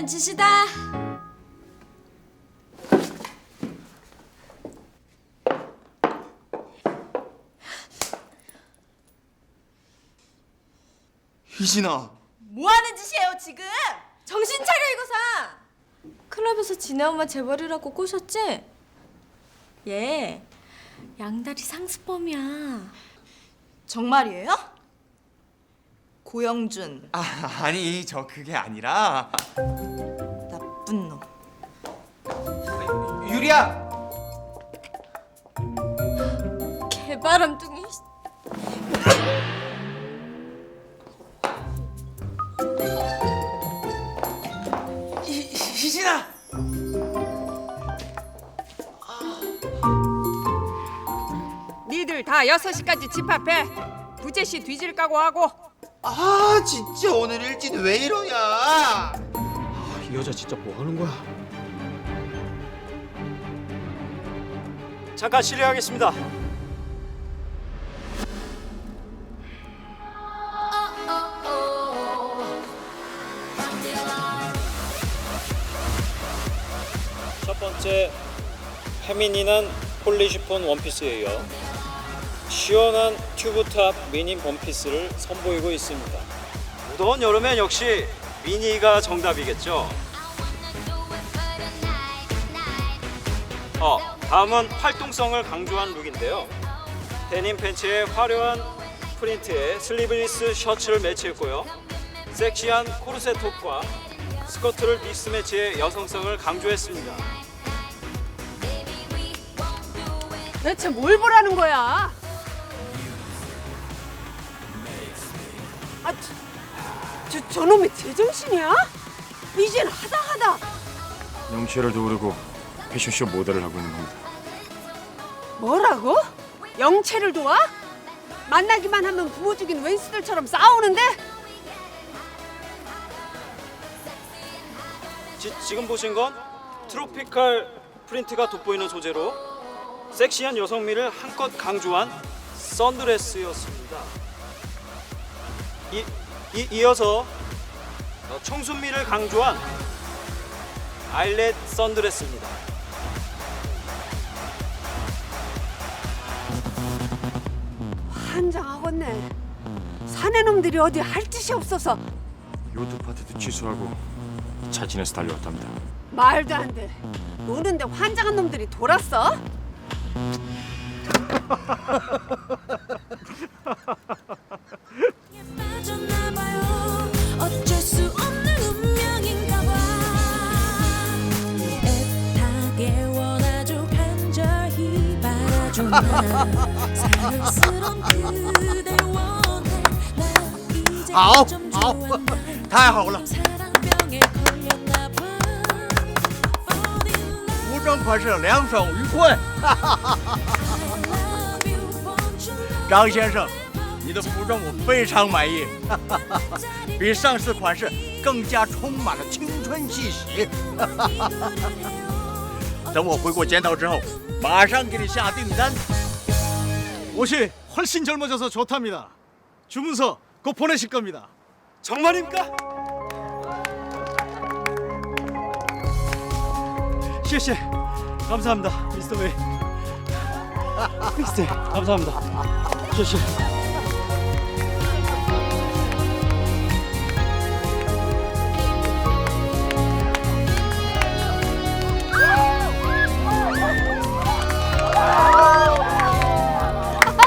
하는 짓이다. 희진아 뭐 하는 짓이에요 지금? 정신 차려 이거사. 클럽에서 지네 엄마 재벌이라고 꼬셨지? 얘 양다리 상습범이야. 정말이에요? 고영준 아, 아니 저 그게 아니라 나쁜 놈. 유리야 개바람둥이. 희, 희진아 니들 다 6시까지 집합해. 부재씨 뒤질 각오하고. 아 진짜 오늘 일진 왜 이러냐 이 여자 진짜 뭐 하는 거야? 잠깐 실례하겠습니다. 첫 번째 페미닌한 폴리시폰 원피스에 이어 시원한 튜브탑 미니 원피스를 선보이고 있습니다. 무더운 여름엔 역시 미니가 정답이겠죠. 어, 다음은 활동성을 강조한 룩인데요. 데님 팬츠에 화려한 프린트의 슬리브리스 셔츠를 매치했고요. 섹시한 코르셋 톱과 스커트를 믹스 매치해 여성성을 강조했습니다. 대체 뭘 보라는 거야? 아, 저, 저, 저놈이 제정신이야? 이젠 하다 하다. 영치를 도우르고 패션쇼 모델을 하고 있는 겁니다. 뭐라고? 영체를 도와? 만나기만 하면 부모 죽인 웬수들처럼 싸우는데? 지, 지금 보신 건 트로피칼 프린트가 돋보이는 소재로 섹시한 여성미를 한껏 강조한 선드레스였습니다. 이, 이, 이어서 어, 청순미를 강조한 아일렛 선드레스입니다. 환장하겠네. 사내 놈들이 어디 할 짓이 없어서 요트 파티도 취소하고 차진에서 달려왔답니다. 말도 안 돼. 노는데 환장한 놈들이 돌았어? 好好，太好了。you since 张先生，你的服装我非常满意，比上次款式更加充满了青春气息。等我回过见时之后马上给你下订单 옷이 훨씬 젊어져서 좋답니다. 주문서 곧 보내실 겁니다. 정말입니까? 谢谢 감사합니다, 미스터 웨이. 미스터, 감사합니다. 谢谢.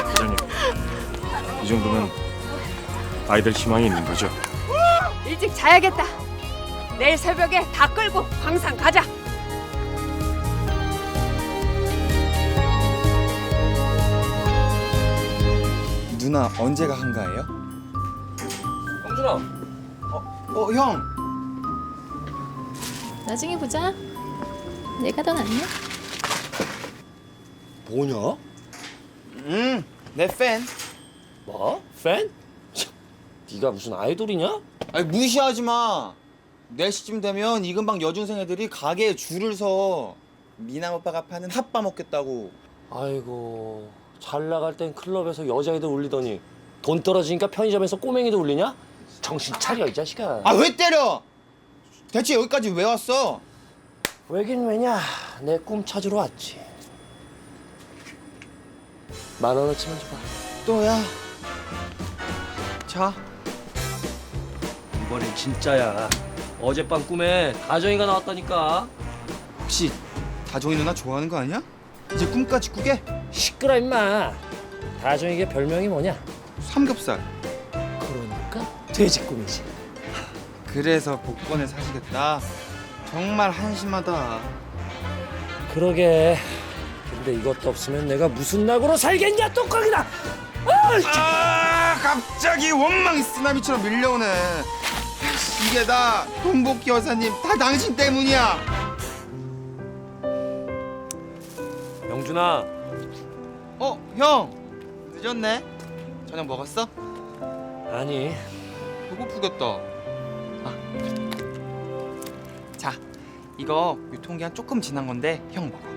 회장님, 이 정도면 아이들 희망이 있는 거죠? 일찍 자야겠다. 내일 새벽에 다 끌고 광산 가자. 누나 언제가 한가해요? 형준아, 어 형! 나중에 보자. 내가 더 낫냐? 뭐냐? 응, 내 팬. 뭐? 팬? 참, 네가 무슨 아이돌이냐? 아니 무시하지 마. 4시쯤 되면 이 근방 여중생 애들이 가게에 줄을 서 미남 오빠가 파는 핫바 먹겠다고. 아이고 잘 나갈 땐 클럽에서 여자애들 울리더니 돈 떨어지니까 편의점에서 꼬맹이도 울리냐? 정신 차려 이 자식아 아 왜 때려? 대체 여기까지 왜 왔어? 왜긴 왜냐? 내 꿈 찾으러 왔지. 만 원어치만 줘봐. 또야. 자, 이번엔 진짜야. 어젯밤 꿈에 다정이가 나왔다니까. 혹시 다정이 누나 좋아하는 거 아니야? 이제 꿈까지 꾸게? 시끄러 임마. 다정이게 별명이 뭐냐? 삼겹살. 그러니까 돼지 꿈이지. 그래서 복권을 사시겠다. 정말 한심하다. 그러게. 근데 이것도 없으면 내가 무슨 낙으로 살겠냐 똑각이다. 아, 갑자기 원망이 쓰나미처럼 밀려오네. 이게 다 동복기 여사님 다 당신 때문이야. 영준아, 어, 형. 늦었네. 저녁 먹었어? 아니 배고프겠다. 아. 자, 이거 유통기한 조금 지난 건데 형 먹어.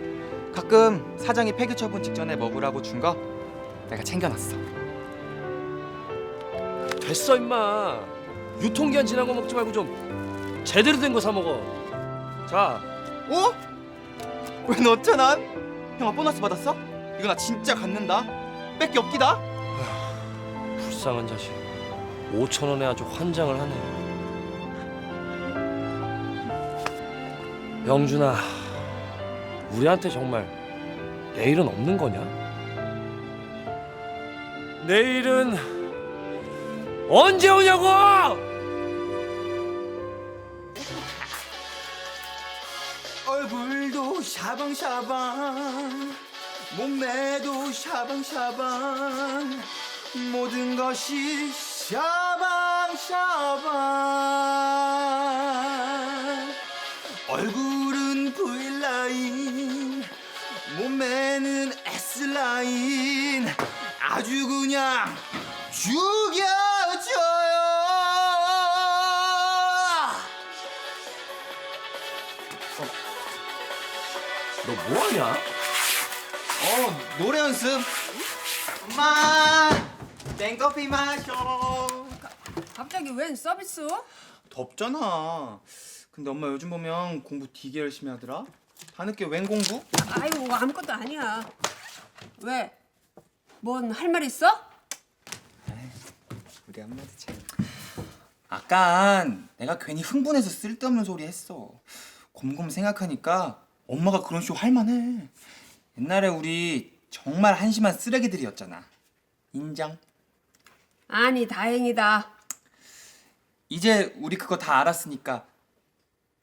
가끔 사장이 폐기 처분 직전에 먹으라고 준 거 내가 챙겨놨어. 됐어 임마. 유통기한 지난 거 먹지 말고 좀 제대로 된 거 사 먹어. 자, 어? 왜 너잖아? 형아 보너스 받았어? 이거 나 진짜 갖는다. 뺏기 없기다. 불쌍한 자식. 5천 원에 아주 환장을 하네. 영준아, 우리한테 정말 내일은 없는 거냐? 내일은 언제 오냐고! 얼굴도 샤방샤방 몸매도 샤방샤방 모든 것이 샤방샤방 얼굴은 V라인 몸매는 S라인 아주 그냥 죽여줘요 너 뭐하냐? 어 노래 연습 엄마 땡커피 마셔 갑자기 웬 서비스? 덥잖아 근데 엄마 요즘 보면 공부 되게 열심히 하더라 다 늦게 웬 공부? 아이고 아무것도 아니야. 왜? 뭔 할 말 있어? 우리 엄마도 참 아깐 내가 괜히 흥분해서 쓸데없는 소리 했어 곰곰 생각하니까 엄마가 그런 쇼 할만해 옛날에 우리 정말 한심한 쓰레기들이었잖아 인정 아니 다행이다. 이제 우리 그거 다 알았으니까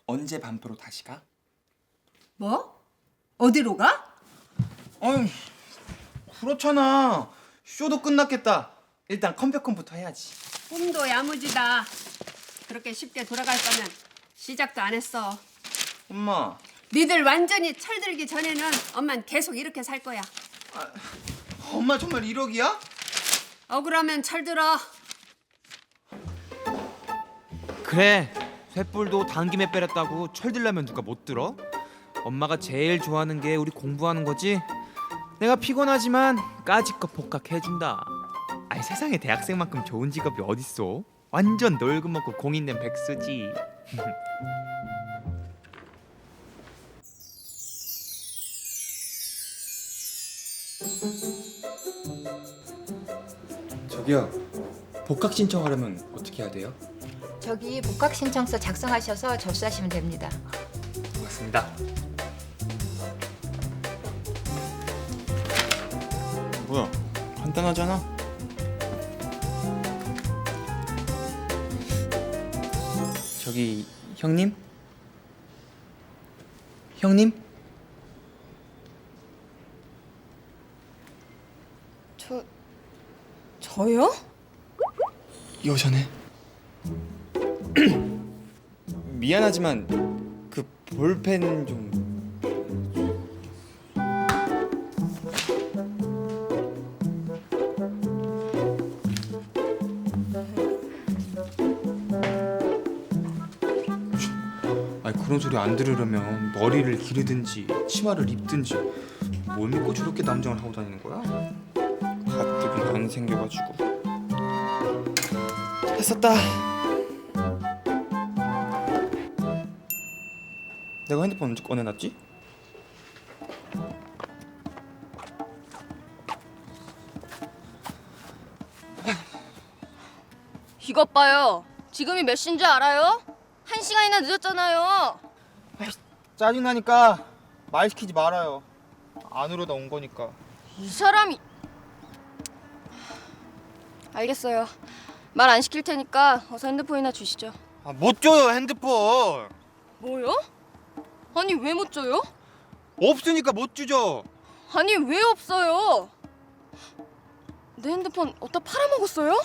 언제 반포로 다시 가? 뭐? 어디로 가? 어이 그렇잖아 쇼도 끝났겠다 일단 컴백홈부터 해야지 꿈도 야무지다. 그렇게 쉽게 돌아갈 거면 시작도 안 했어. 엄마 니들 완전히 철들기 전에는 엄만 계속 이렇게 살 거야. 엄마 정말 1억이야? 억울하면 철들어. 그래 쇳불도 당김에 빼렸다고 철들려면 누가 못 들어? 엄마가 제일 좋아하는 게 우리 공부하는 거지 내가 피곤하지만 까짓거 복학해준다 아이 세상에 대학생만큼 좋은 직업이 어딨어 완전 놀금 먹고 공 있는 백수지 저기요 복학 신청하려면 어떻게 해야 돼요? 저기 복학 신청서 작성하셔서 접수하시면 됩니다. 고맙습니다 뭐야 간단하잖아 저기 형님? 형님? 저 저요? 여자네 미안하지만 그 볼펜 좀 아니 그런 소리 안 들으려면 머리를 기르든지 치마를 입든지 뭘 믿고 저렇게 남장을 하고 다니는 거야? 가뜩은 안 생겨가지고 했었다 내가 핸드폰 언제 꺼내놨지? 이것 봐요. 지금이 몇 시인 줄 알아요? 한 시간이나 늦었잖아요. 짜증나니까 말 시키지 말아요. 안으로 나온 거니까. 이 사람이 알겠어요. 말 안 시킬 테니까 어서 핸드폰이나 주시죠. 아, 못 줘요 핸드폰. 뭐요? 아니 왜 못 줘요? 없으니까 못 주죠. 아니 왜 없어요? 내 핸드폰 어디다 팔아먹었어요?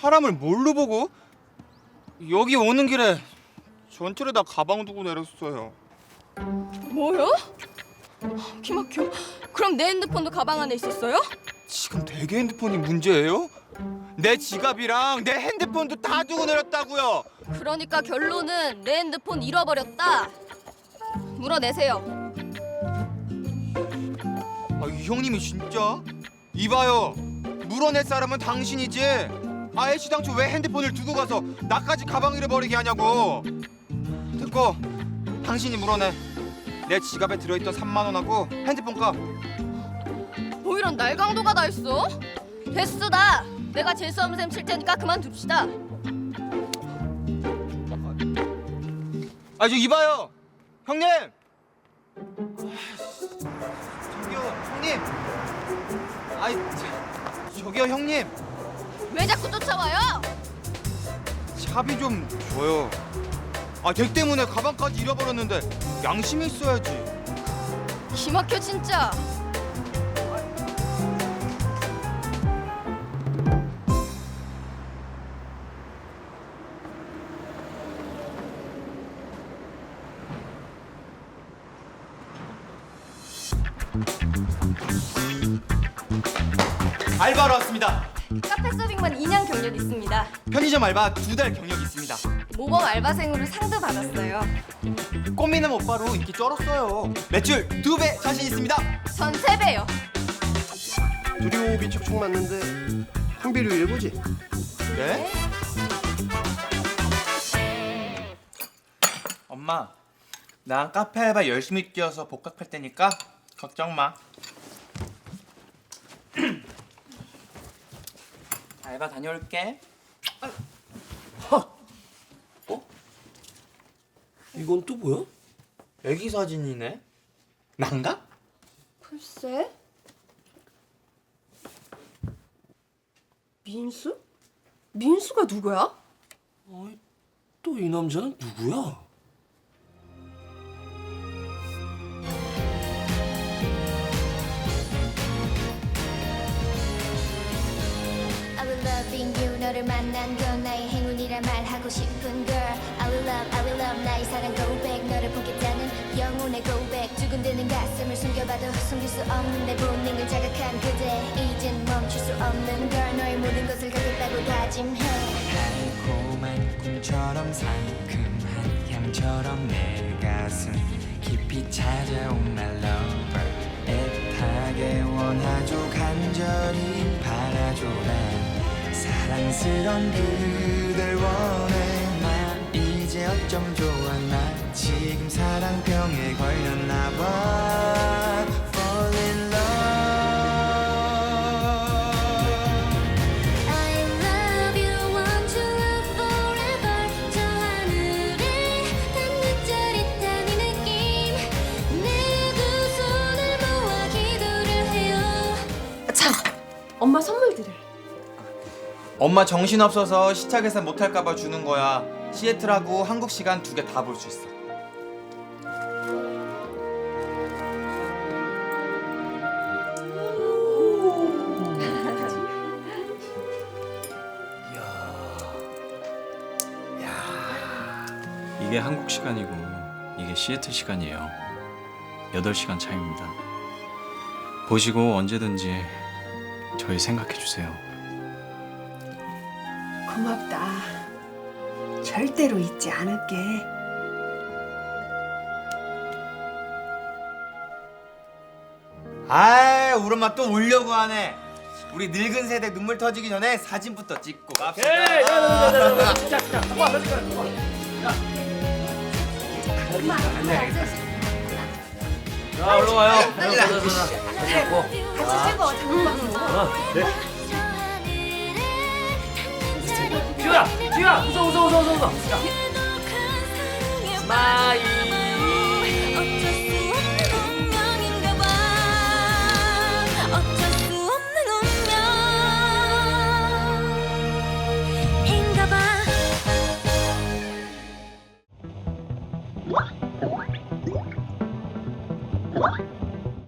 사람을 뭘로 보고? 여기 오는 길에 전철에다 가방 두고 내렸어요. 뭐요? 기막혀. 그럼 내 핸드폰도 가방 안에 있었어요? 지금 대게 핸드폰이 문제예요? 내 지갑이랑 내 핸드폰도 다 두고 내렸다고요. 그러니까 결론은 내 핸드폰 잃어버렸다. 물어내세요. 아, 이 형님이 진짜? 이봐요. 물어낼 사람은 당신이지. 아, 애시당초 왜 핸드폰을 두고 가서 나까지 가방 잃어버리게 하냐고. 됐고, 당신이 물어내. 내 지갑에 들어있던 3만 원하고 핸드폰 값. 뭐 이런 날강도가 다 있어? 됐어 나. 내가 재수 없는 셈칠 테니까 그만둡시다. 아, 저 이봐요. 형님. 저기요, 형님. 아이, 저, 저기요, 형님. 왜 자꾸 쫓아와요? 차비 좀 줘요. 아, 댁 때문에 가방까지 잃어버렸는데 양심이 있어야지. 기막혀 진짜. 알바로 왔습니다. 카페 서빙만 2년 경력 있습니다. 편의점 알바 두 달 경력 있습니다. 모범 알바생으로 상도 받았어요. 꽃미남 오빠로 인기 쩔었어요. 매출 두 배 자신 있습니다. 전 3배요. 두리호흡이 척척 맞는데 항비료 일보지? 네? 엄마, 나 카페 알바 열심히 뛰어서 복학할 테니까 걱정 마. 알바 다녀올게. 이건 또 뭐야? 애기 사진이네. 난가? 글쎄. 민수? 민수가 누구야? 또이 남자는 누구야? Loving you 너를 만난 건 나의 행운이라 말하고 싶은 girl. I will love I will love 나의 사랑 고백 너를 보겠다는 영혼의 고백 두근대는 가슴을 숨겨봐도 숨길 수 없는 내 본능을 자극한 그대. 이젠 멈출 수 없는 girl 너의 모든 것을 갖겠다고 다짐해. 달콤한 꿈처럼 상큼한 향처럼 내 가슴 깊이 찾아온 my lover. 애타게 원 사랑스런 그댈 원해. 나 이제 어쩜 좋아. 나 지금 사랑병에 걸렸나 봐. Fall in love. I love you want to love forever. 저 하늘에 닿는 짜릿한 이 느낌. 내 두 손을 모아 기도를 해요. 참, 엄마 선물 드려. 엄마 정신 없어서 시차 계산 못할까봐 주는 거야. 시애틀하고 한국 시간 두 개 다 볼 수 있어. 이게 한국 시간이고 이게 시애틀 시간이에요. 8시간 차이입니다. 보시고 언제든지 저희 생각해 주세요. 고맙다. 절대로 잊지 않을게. 아, 우리 엄마 또 울려고 하네. 우리 늙은 세대 눈물 터지기 전에 사진부터 찍고 갑시다. 자 얼른 와요. 자자 자 자. 자 자. 같이 최고 당근빵 네. 쥐야, 쥐야, 웃어, 웃어, 웃어, 웃어, 웃어. 자. 스마일.